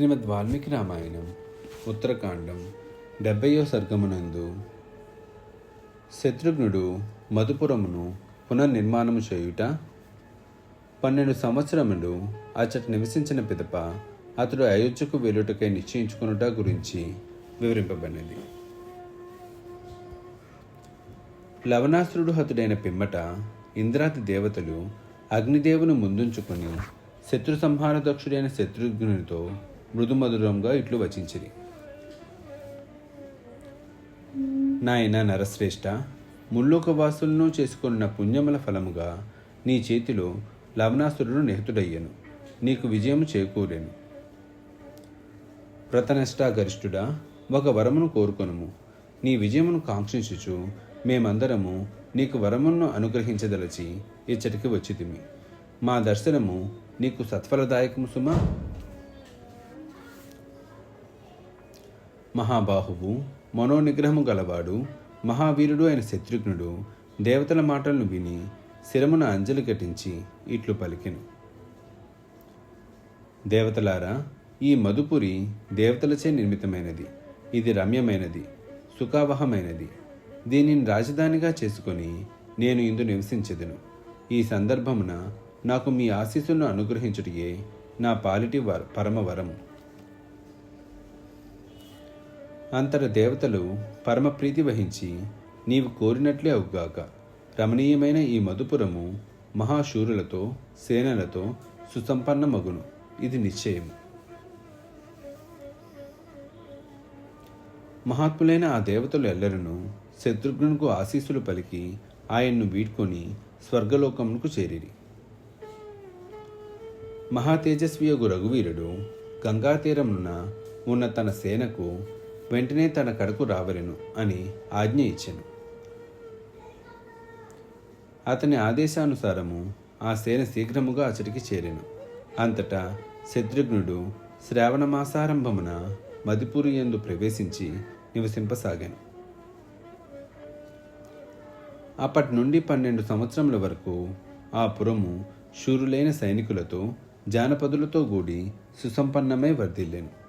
శ్రీమద్ వాల్మీకి రామాయణం ఉత్తరకాండం డెబ్బయో సర్గమునందు శత్రుఘ్నుడు మధుపురమును పునర్నిర్మాణము చేయుట పన్నెండు సంవత్సరములు అచ్చట నివసించిన పిదప అతడు అయోధ్యకు వెళ్ళుటకై నిశ్చయించుకునుట గురించి వివరింపబడినది. లవణాసురుడు హతుడైన పిమ్మట ఇంద్రాది దేవతలు అగ్నిదేవును ముందుంచుకొని శత్రు సంహార దక్షుడైన శత్రుఘ్నునితో మృదుమధురంగా ఇట్లు వచించిరి. నాయన నరశ్రేష్ఠ ముల్లోకవాసులను చేసుకున్న పుణ్యముల ఫలముగా నీ చేతిలో లవణాసురుడు నిహతుడయ్యను. నీకు విజయము చేకూరేను. వ్రతనష్టా గరిష్ఠుడా ఒక వరమును కోరుకొనుము. నీ విజయమును కాంక్షించుచు మేమందరము నీకు వరమును అనుగ్రహించదలచి ఇచ్చటికి వచ్చితిమి. మా దర్శనము నీకు సత్ఫలదాయకము సుమా? మహాబాహువు మనోనిగ్రహము గలవాడు మహావీరుడు అయిన శత్రుఘ్నుడు దేవతల మాటలను విని శిరమున అంజలి ఘటించి ఇట్లు పలికెను. దేవతలారా ఈ మధుపురి దేవతలచే నిర్మితమైనది. ఇది రమ్యమైనది సుఖావహమైనది. దీనిని రాజధానిగా చేసుకొని నేను ఇందు నివసించెదను. ఈ సందర్భమున నాకు మీ ఆశీస్సులను అనుగ్రహించుటయే నా పాలిటి వర పరమవరం అంతర దేవతలు పరమప్రీతి వహించి నీవు కోరినట్లే అవుగాక. రమణీయమైన ఈ మధుపురము మహాశూరులతో సేనలతో సుసంపన్న మగును ఇది నిశ్చయం మహాత్ములైన ఆ దేవతలు ఎల్లరను శత్రుఘ్నుకు ఆశీస్సులు పలికి ఆయన్ను వీడ్కొని స్వర్గలోకమునకు చేరిరి. మహాతేజస్వియగు రఘువీరుడు గంగాతీరమున ఉన్న తన సేనకు వెంటనే తన కడకు రావలెను అని ఆజ్ఞ ఇచ్చెను. అతని ఆదేశానుసారము ఆ సేన శీఘ్రముగా అతడికి చేరెను. అంతటా శత్రుఘ్నుడు శ్రావణ మాసారంభమున మదిపురి యందు ప్రవేశించి నివసింపసాగాను. అప్పటి నుండి పన్నెండు సంవత్సరముల వరకు ఆ పురము శూరులైన సైనికులతో జానపదులతో కూడి సుసంపన్నమై వర్ధిల్లెను.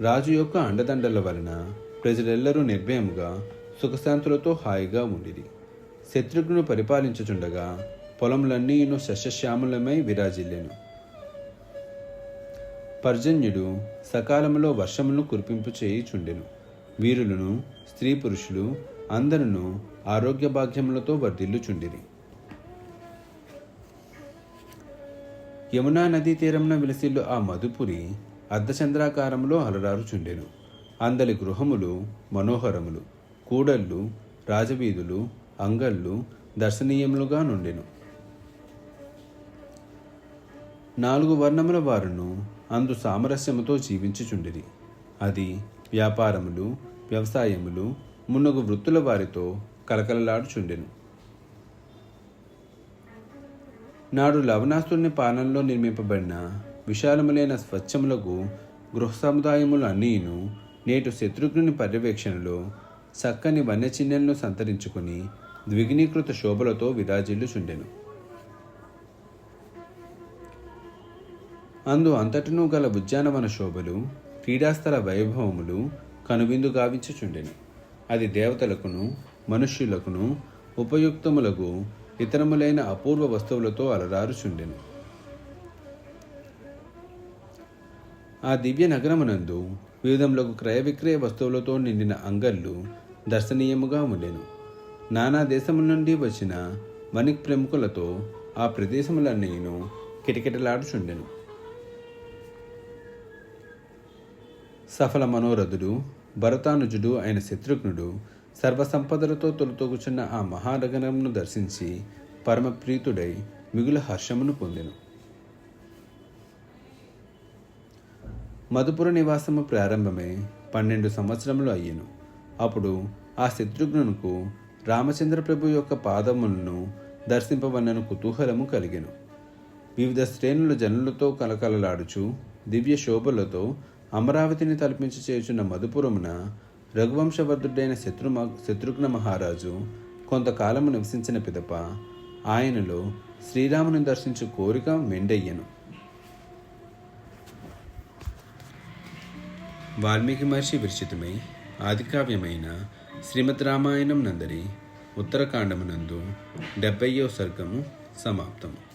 రాజు యొక్క అండదండల వలన ప్రజలెల్లరూ నిర్భయముగా సుఖశాంతులతో హాయిగా ఉండిరి. శత్రుఘ్ను పరిపాలించుచుండగా పొలములన్నీను శస్యశ్యామలమై విరాజిల్లెను. పర్జన్యుడు సకాలంలో వర్షమును కురిపింపు చేయుచుండెను. వీరులను స్త్రీ పురుషులు అందరును ఆరోగ్య భాగ్యములతో వర్ధిల్లుచుండిరి. యమునా నదీ తీరంన విలసిల్లు ఆ మధుపురి అర్ధచంద్రాకారంలో అలరారుచుండెను. అందలి గృహములు మనోహరములు కూడళ్ళు రాజవీధులు అంగళ్ళు దర్శనీయములుగా నుండెను. నాలుగు వర్ణముల వారును అందు సామరస్యముతో జీవించుచుండిరి. అది వ్యాపారములు వ్యవసాయములు మున్నగు వృత్తుల వారితో కలకలలాడుచుండెను. నాడు లవణాస్తుని పాలనలో నిర్మింపబడిన విశాలములైన స్వచ్ఛములకు గృహ సముదాయములు అన్నీను నేటు శత్రుఘ్నుని పర్యవేక్షణలో చక్కని వన్యచిహ్నలను సంతరించుకుని ద్విగ్నీకృత శోభలతో విరాజిల్లుచుండెను. అందు అంతటను గల ఉద్యానవన శోభలు క్రీడాస్థల వైభవములు కనువిందు గావించుచుండెను. అది దేవతలకును మనుష్యులకును ఉపయుక్తములకు ఇతరములైన అపూర్వ వస్తువులతో అలరారుచుండెను. ఆ దివ్య నగరమునందు వివిధములకు క్రయ విక్రయ వస్తువులతో నిండిన అంగళ్ళు దర్శనీయముగా ఉండెను. నానా దేశముల నుండి వచ్చిన వణిక్ ప్రముఖులతో ఆ ప్రదేశములన్నీను కిటకిటలాడుచుండెను. సఫల మనోరథుడు భరతానుజుడు అయిన శత్రుఘ్నుడు సర్వసంపదలతో తొలుతొగుచున్న ఆ మహానగరమును దర్శించి పరమప్రీతుడై మిగుల హర్షమును పొందెను. మధుపుర నివాసము ప్రారంభమే పన్నెండు సంవత్సరములు అయ్యను. అప్పుడు ఆ శత్రుఘ్నునకు రామచంద్ర ప్రభు యొక్క పాదములను దర్శింపవన్నను కుతూహలము కలిగెను. వివిధ శ్రేణుల జనులతో కలకలలాడుచు దివ్య శోభలతో అమరావతిని తలపించి చేయుచున్న మధుపురమున రఘువంశవర్ధుడైన శత్రు శత్రుఘ్న మహారాజు కొంతకాలము నివసించిన పిదప ఆయనలో శ్రీరాముని దర్శించు కోరిక మెండయ్యను. వాల్మీకి మహర్షి విరచితమై ఆదికావ్యమైన శ్రీమద్ రామాయణం నందరి ఉత్తరకాండమునందు డెబ్బయో సర్గము సమాప్తము.